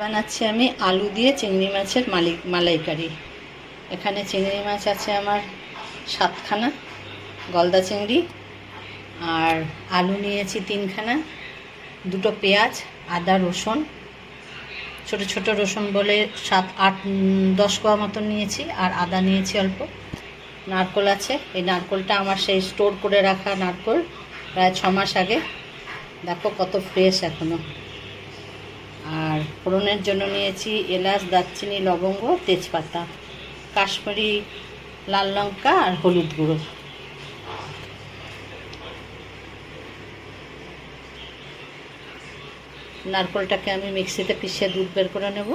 বানাচ্ছি আমি আলু দিয়ে চিংড়ি মাছের মালিক মালাইকারি। এখানে চিংড়ি মাছ আছে আমার সাতখানা, গলদা চিংড়ি, আর আলু নিয়েছি তিনখানা, দুটো পেঁয়াজ, আদা, রসুন, ছোট ছোট রসুন বলে সাত, আট, দশ কোয়া মতন নিয়েছি, আর আদা নিয়েছি অল্প। নারকোল আছে, এই নারকোলটা আমার সেই স্টোর করে রাখা নারকোল, প্রায় ছ মাস আগে। দেখো কত ফ্রেশ এখনও ফোড়নের জন্য নিয়েছি এলাচ, দারচিনি, লবঙ্গ, তেজপাতা, কাশ্মীরি লাল লঙ্কা আর হলুদ গুঁড়ো। নারকোলটাকে আমি মিক্সিতে পিষে দুধ বের করে নেব।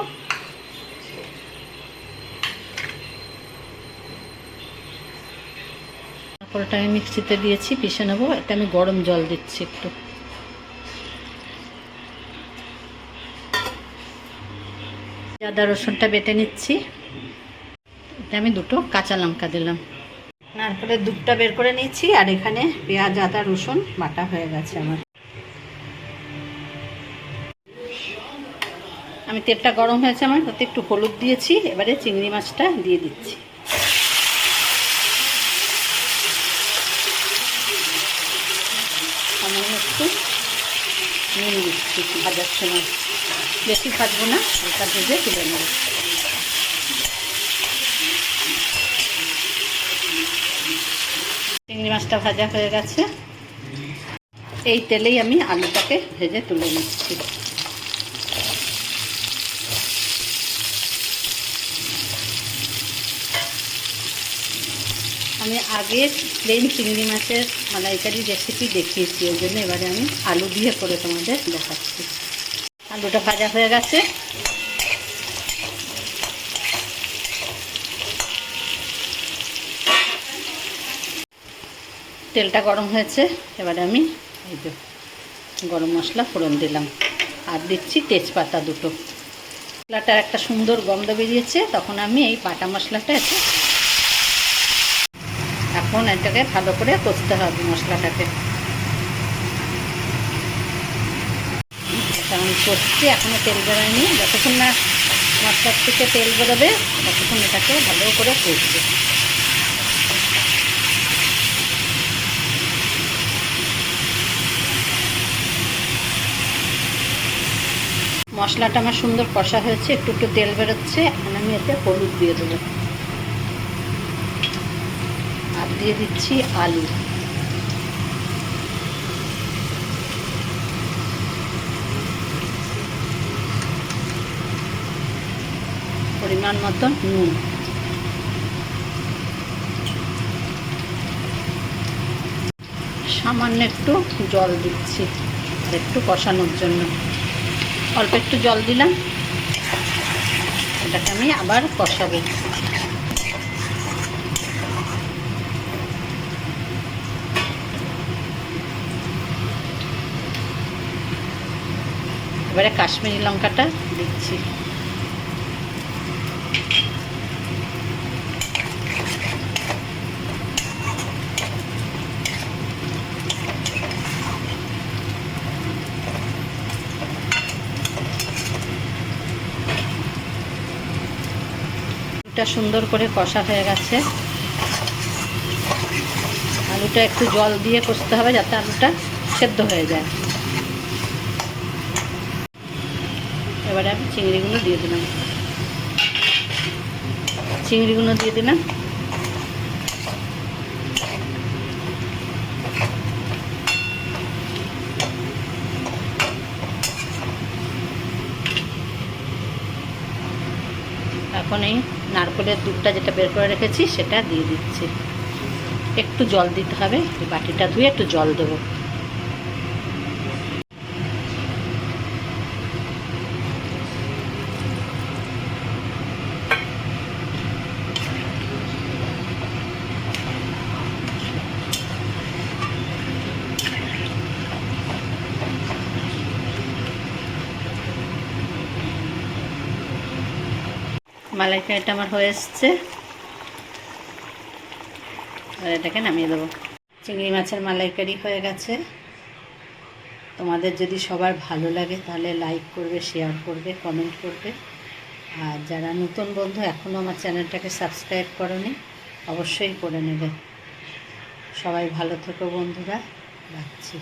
নারকোলটা আমি মিক্সিতে দিয়েছি, পিষে নেব। এটা আমি গরম জল দিচ্ছি একটু। আদা রসুনটা বেটে নিচ্ছি। আমি দুটো কাঁচা লঙ্কা দিলাম। তারপরে দুধটা বের করে নিচ্ছি আর এখানে পেঁয়াজ, আদা, রসুন বাটা হয়ে গেছে আমার। আমি তেলটা গরম হয়েছে আমার তাতে একটু হলুদ দিয়েছি, এবারে চিংড়ি মাছটা দিয়ে দিচ্ছি সামান্য একটু নুন নিচ্ছি ভাজার সময় বেশি ভাজবো না, হালকা ভেজে তুলে নেব। চিংড়ি মাছটা ভাজা হয়ে গেছে। এই তেলেই আমি আলুটাকে ভেজে তুলে নিচ্ছি। আমি আগে প্লেন চিংড়ি মাছের মালাইকারি রেসিপি দেখিয়েছি, ওই জন্য এবারে আমি আলু দিয়ে করে তোমাদের দেখাচ্ছি। আলুটা ভাজা হয়ে গেছে। তেলটা গরম হয়েছে, এবারে আমি এই যে গরম মশলা ফোড়ন দিলাম। আর দিচ্ছি তেজপাতা দুটো। মশলাটার একটা সুন্দর গন্ধ বেরিয়েছে, তখন আমি এই বাটা মশলাটা একটু এখন এটাকে ভালো করে কষতে হবে মশলাটাকে। আমি করছি এখনও তেল বেরোয়নি যতক্ষণ না মশলার থেকে তেল বেরোবে ততক্ষণ এটাকে ভালো করে কষবে। মশলাটা আমার সুন্দর কষা হয়েছে, একটু একটু তেল বেরোচ্ছে, এখন আমি এতে হলুদ দিয়ে দেবো আর দিয়ে দিচ্ছি আলু। পরিমাণ মতো নুন। সামান্য একটু জল দিচ্ছি, একটু কষানোর জন্য। অল্প একটু জল দিলাম। এটাকে আমি আবার কষাবো। এবারে কাশ্মীরি লঙ্কাটা দিচ্ছি। আলুটা সুন্দর করে কষা হয়ে গেছে। আলুটা একটু জল দিয়ে কষতে হবে যাতে আলুটা সেদ্ধ হয়ে যায়। এবারে আমি চিংড়িগুলো দিয়ে দিলাম। চিংড়িগুলো দিয়ে দিলাম। এখন এই নারকেলের দুধটা যেটা বের করে রেখেছি, সেটা দিয়ে দিচ্ছি। একটু জল দিতে হবে বাটিটা ধুয়ে একটু জল দেবো। মালাইকারিটা আমার হয়ে এসছে। আর এটাকে নামিয়ে দেবো। চিংড়ি মাছের মালাইকারি হয়ে গেছে। তোমাদের যদি সবার ভালো লাগে তাহলে লাইক করবে শেয়ার করবে কমেন্ট করবে। আর যারা নতুন বন্ধু এখনও আমার চ্যানেলটাকে সাবস্ক্রাইব করনি, অবশ্যই করে নেবে। সবাই ভালো থেকো বন্ধুরা, রাখছি।